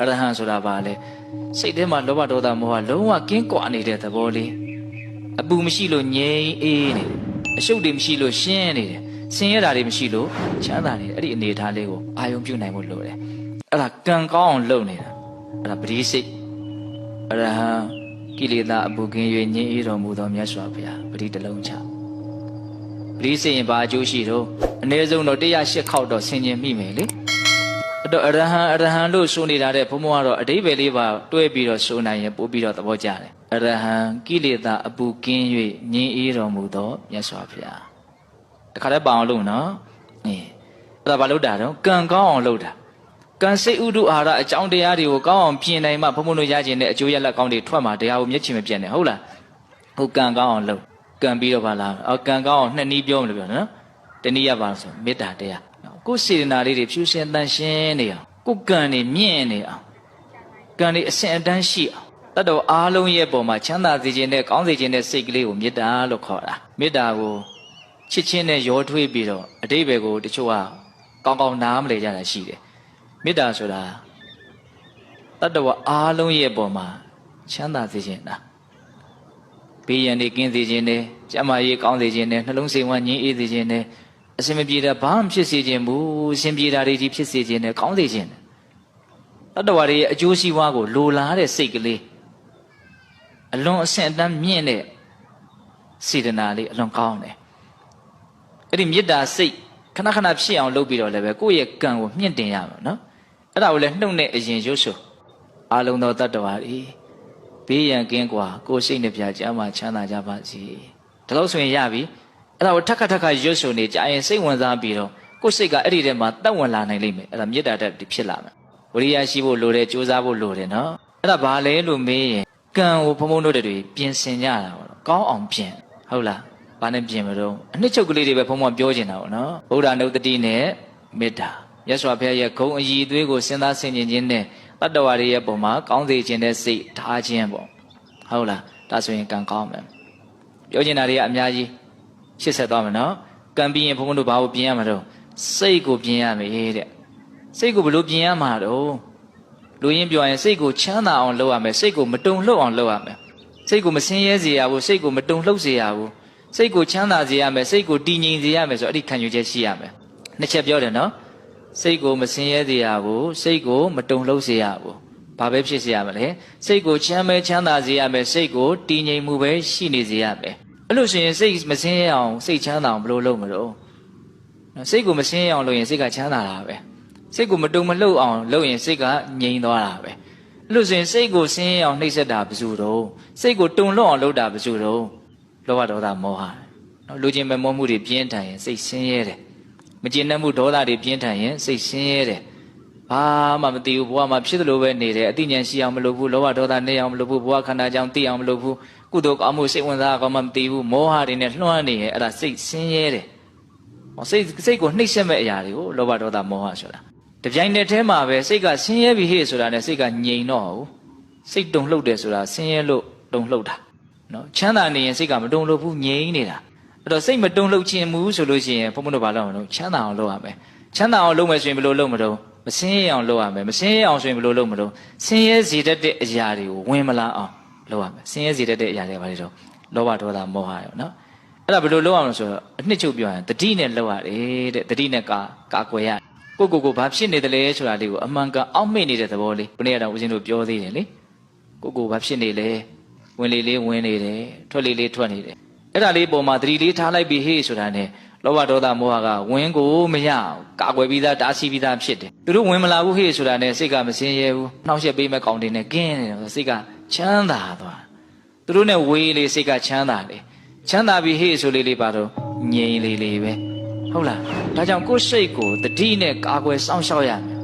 အရဟံဆိုတာဘာလဲစိတ်ထဲမှာလောဘဒေါသမောဟလုံးဝကင်းကွာနေတဲ့သဘောလေးအပူမရှိလို့ငြိမ်အေးနေတယ်အရှုပ်တွေမရှိလို့ရှင်းနေတယ်ဆင်းရဲတာတွေမရှိလို့ချမ်းသာနေတယ်အဲ့ဒီအနေအထားလေးကိုအာယုံပြုနိုင်ဖို့လိုတယ်အဲ့ဒါကံကောင်းအောင်လုပ်နေတာအဲ့ဒါပရိစိတ်အရဟံကိလေသာအပူကင်း၍ငြိမ်အေးတော်မူသောမြတ်စွာဘုရားပရိတလုံးချပရိစိတ်ရင်ဘာအကျိုးရှိတော့အနည်းဆုံးတော့108ခေါက်တော့ဆင်ခြင်မိမယ်လေ အဲ့တော့အရဟံအရဟံလို့ဆိုနေတာတဲ့ဘုံဘုံကတော့အတိဘယ်လေးပါတွဲပြီးတော့ဆိုနိုင်ရင်ပို့ပြီးတော့သဘောကျတယ်အရဟံကိလေသာအပူကင်း၍ငြိမ်းအေးတော်မူသောမြတ်စွာဘုရားတခါတည်းပအောင်လို့နော်အင်းအဲ့ဒါဘာလို့တာတော့ကံကောင်းအောင်လုပ်တာကံစိတ်ဥဒုအာဟာရအကြောင်းတရားတွေကိုကောင်းအောင်ပြင်နိုင်မှဘုံဘုံတို့ရခြင်းနဲ့အကျိုးရလဒ်ကောင်းတွေထွက်မှာတရားကိုမျက်ချင်မပြတ်နဲ့ဟုတ်လားဟုတ်ကံကောင်းအောင်လုပ်ကံပြီးတော့ဗလားအော်ကံကောင်းအောင်နှစ်နည်းပြောမလို့ပြောနော်တနည်းရပါဆိုမေတ္တာတရား ကိုယ်စေတနာလေးတွေဖြူစင်တန်ရှင်းနေအောင်ကိုယ်ကံတွေမြင့်နေအောင်ကံတွေအစဉ်အတန်းရှိအောင်တတ်တော်အားလုံးရဲ့ပုံမှာချမ်းသာစေခြင်းနဲ့ကောင်းစေခြင်းနဲ့စိတ်ကလေးကိုမေတ္တာလို့ခေါ်တာမေတ္တာကိုချစ်ချင်းနဲ့ရောထွေးပြီးတော့အတိဘယ်ကိုတချို့ကကောင်းကောင်းနားမလဲကြတာရှိတယ်မေတ္တာဆိုတာတတ်တော်အားလုံးရဲ့ပုံမှာချမ်းသာစေခြင်းလားဘေးရန်တွေကင်းစေခြင်းနဲ့ကျမ်းမာရေးကောင်းစေခြင်းနဲ့နှလုံးစိမ်ဝမ်းငြိမ်းအေးစေခြင်းနဲ့ အဆင်မပြေတာဘာမှဖြစ်စေခြင်းဘူးအဆင်ပြေတာတွေဒီဖြစ်စေခြင်းနဲ့ကောင်းစေခြင်းနဲ့တတဝါတွေရဲ့အကျိုးရှိဝါကိုလိုလားတဲ့စိတ်ကလေးအလွန်အဆင့်အတန်းမြင့်တဲ့စေတနာလေးအလွန်ကောင်းတယ်အဲ့ဒီမေတ္တာစိတ်ခဏခဏဖြစ်အောင်လုပ်ပြီးတော့လည်းပဲကိုယ့်ရဲ့ကံကိုမြင့်တင်ရမှာနော်အဲ့ဒါကိုလည်းနှုတ်နဲ့အရင်ရွှေ့ဆိုအာလုံတော်တတ္တဝါတွေဘေးရန်ကင်းကွာကိုယ်စိတ်နှပြချမ်းသာချမ်းသာကြပါစေဒါလို့ဆိုရင်ရပြီ အဲ့ဒါကိုထက်ခါထက်ခါရွတ်ဆိုနေကြရင်စိတ်ဝင်စားပြီးတော့ကိုယ်စိတ်ကအဲ့ဒီထဲမှာတက်ဝင်လာနိုင်လိမ့်မယ်အဲ့ဒါမေတ္တာတက်ဖြစ်လာမယ်ဝရိယရှိဖို့လိုတယ်ကြိုးစားဖို့လိုတယ်နော်အဲ့ဒါဘာလဲလို့မေးရင်ကံကိုဘုံဘုံတို့တွေပြင်ဆင်ကြတာပေါ့နော်ကောင်းအောင်ပြင်ဟုတ်လားဘာနဲ့ပြင်မလို့အနှစ်ချုပ်ကလေးတွေပဲဘုံဘုံပြောချင်တာပေါ့နော်ဗုဒ္ဓနုတ္တိနဲ့မေတ္တာရသော်ဘုရားရဲ့ဂုံအည်သွေးကိုစဉ်းစားဆင်ခြင်ခြင်းနဲ့တတ္တဝါတွေရဲ့ပုံမှာကောင်းစေခြင်းတဲ့စိတ်ထားခြင်းပေါ့ဟုတ်လားဒါဆိုရင်ကံကောင်းမယ်ပြောချင်တာတွေကအများကြီး ရှစ်ဆက်သွားမယ်နော်ကံပြီးရင်ဘုန်းဘုန်းတို့ဘာကိုပြင်ရမှာတော့စိတ်ကိုပြင်ရမယ်တဲ့စိတ်ကိုဘယ်လိုပြင်ရမှာတော့လူရင်းပြောရင်စိတ်ကိုချမ်းသာအောင်လုပ်ရမယ်စိတ်ကိုမတုန်လှုပ်အောင်လုပ်ရမယ်စိတ်ကိုမဆင်းရဲစေရဘူးစိတ်ကိုမတုန်လှုပ်စေရဘူးစိတ်ကိုချမ်းသာစေရမယ်စိတ်ကိုတည်ငြိမ်စေရမယ်ဆိုအဲ့ဒီခံယူချက်ရှိရမယ်နှစ်ချက်ပြောတယ်နော်စိတ်ကိုမဆင်းရဲစေရဘူးစိတ်ကိုမတုန်လှုပ်စေရဘူးဘာပဲဖြစ်စေရမလဲစိတ်ကိုချမ်းမဲချမ်းသာစေရမယ်စိတ်ကိုတည်ငြိမ်မှုပဲရှိနေစေရမယ် အဲ့လို့ရှိရင်စိတ်မဆင်းရဲအောင်စိတ်ချမ်းသာအောင်ဘယ်လိုလုပ်မလို့နော်စိတ်ကိုမဆင်းရဲအောင်လုပ်ရင်စိတ်ကချမ်းသာတာပဲစိတ်ကိုမတုံမလှုပ်အောင်လုပ်ရင်စိတ်ကငြိမ်သွားတာပဲအဲ့လို့ဆိုရင်စိတ်ကိုဆင်းရဲအောင်နှိပ်စက်တာဘယ်သူတော့စိတ်ကိုတုံလှုပ်အောင်လုပ်တာဘယ်သူတော့လောဘဒေါသမောဟနော်လူချင်းမမောမှုတွေပြင်းထန်ရင်စိတ်ဆင်းရဲတယ်မကျေနပ်မှုဒေါသတွေပြင်းထန်ရင်စိတ်ဆင်းရဲတယ်ဘာမှမသိဘူးဘဝမှာဖြစ်သလိုပဲနေတယ်အသိဉာဏ်ရှိအောင်မလုပ်ဘူးလောဘဒေါသနေအောင်မလုပ်ဘူးဘဝခန္ဓာကြောင့်သိအောင်မလုပ်ဘူး ကုသိုလ်ကောင်းမှုစိတ်ဝင်စားကောင်းမှမသိဘူးမောဟတွေနဲ့လွှမ်းနေရင်အဲ့ဒါစိတ်ဆင်းရဲတယ်ဟောစိတ်စိတ်ကိုနှိပ်စက်မဲ့အရာတွေကိုလောဘဒေါသမောဟဆိုတာတပြိုင်တည်းထဲမှာပဲစိတ်ကဆင်းရဲပြီဟေ့ဆိုတာနဲ့စိတ်ကငြိမ်တော့ဘူးစိတ်တုန်လှုပ်တယ်ဆိုတာဆင်းရဲလို့တုန်လှုပ်တာနော်ချမ်းသာနေရင်စိတ်ကမတုန်လှုပ်ဘူးငြိမ်နေတာအဲ့တော့စိတ်မတုန်လှုပ်ခြင်းမူဆိုလို့ရှိရင်ဘုန်းဘုန်းတို့ဘာလုပ်အောင်လို့ချမ်းသာအောင်လုပ်ရမယ်ချမ်းသာအောင်လုပ်မယ်ဆိုရင်ဘယ်လိုလုပ်မလို့မဆင်းရဲအောင်လုပ်ရမယ်မဆင်းရဲအောင်ဆိုရင်ဘယ်လိုလုပ်မလို့ဆင်းရဲစေတတ်တဲ့အရာတွေကိုဝင်မလာအောင် လုပ်ရမယ်ဆင်းရဲစေတတ်တဲ့အရာတွေဘာတွေတော့လောဘဒေါသမောဟရောနော်အဲ့ဒါဘယ်လိုလုပ်အောင်လို့ဆိုတော့အနှစ်ချုပ်ပြောရင်တတိနဲ့လုပ်ရတယ်တဲ့တတိနဲ့ကာကာကွယ်ရကိုကိုကိုဘာဖြစ်နေတယ်လဲဆိုတာလေးကိုအမှန်ကန်အောက်မေ့နေတဲ့သဘောလေးဘုရားတော်ဦးဇင်းတို့ပြောသေးတယ်လေကိုကိုဘာဖြစ်နေလဲဝင်လေလေးဝင်နေတယ်ထွက်လေလေးထွက်နေတယ်အဲ့ဒါလေးပုံမှာတတိလေးထားလိုက်ပြီးဟေးဆိုတာနဲ့လောဘဒေါသမောဟကဝင်းကိုမရအောင်ကာကွယ်ပြီးသားတားဆီးပြီးသားဖြစ်တယ်သူတို့ဝင်မလာဘူးဟေ့ဆိုတာနဲ့စိတ်ကမစင်းရဲဘူးနှောက်ယှက်ပေးမဲ့ကောင်းတင်နဲ့ကင်းနေတယ်စိတ်က ချမ်းသာသွားသူတို့နဲ့ဝေးလေစိတ်ကချမ်းသာလေချမ်းသာပြီးဟေ့ဆိုလေးလေးပါတော့ငြိမ်လေးလေးပဲဟုတ်လားဒါကြောင့်ကိုယ်စိတ်ကိုတတိနဲ့ကာကွယ်စောင့်ရှောက်ရမယ်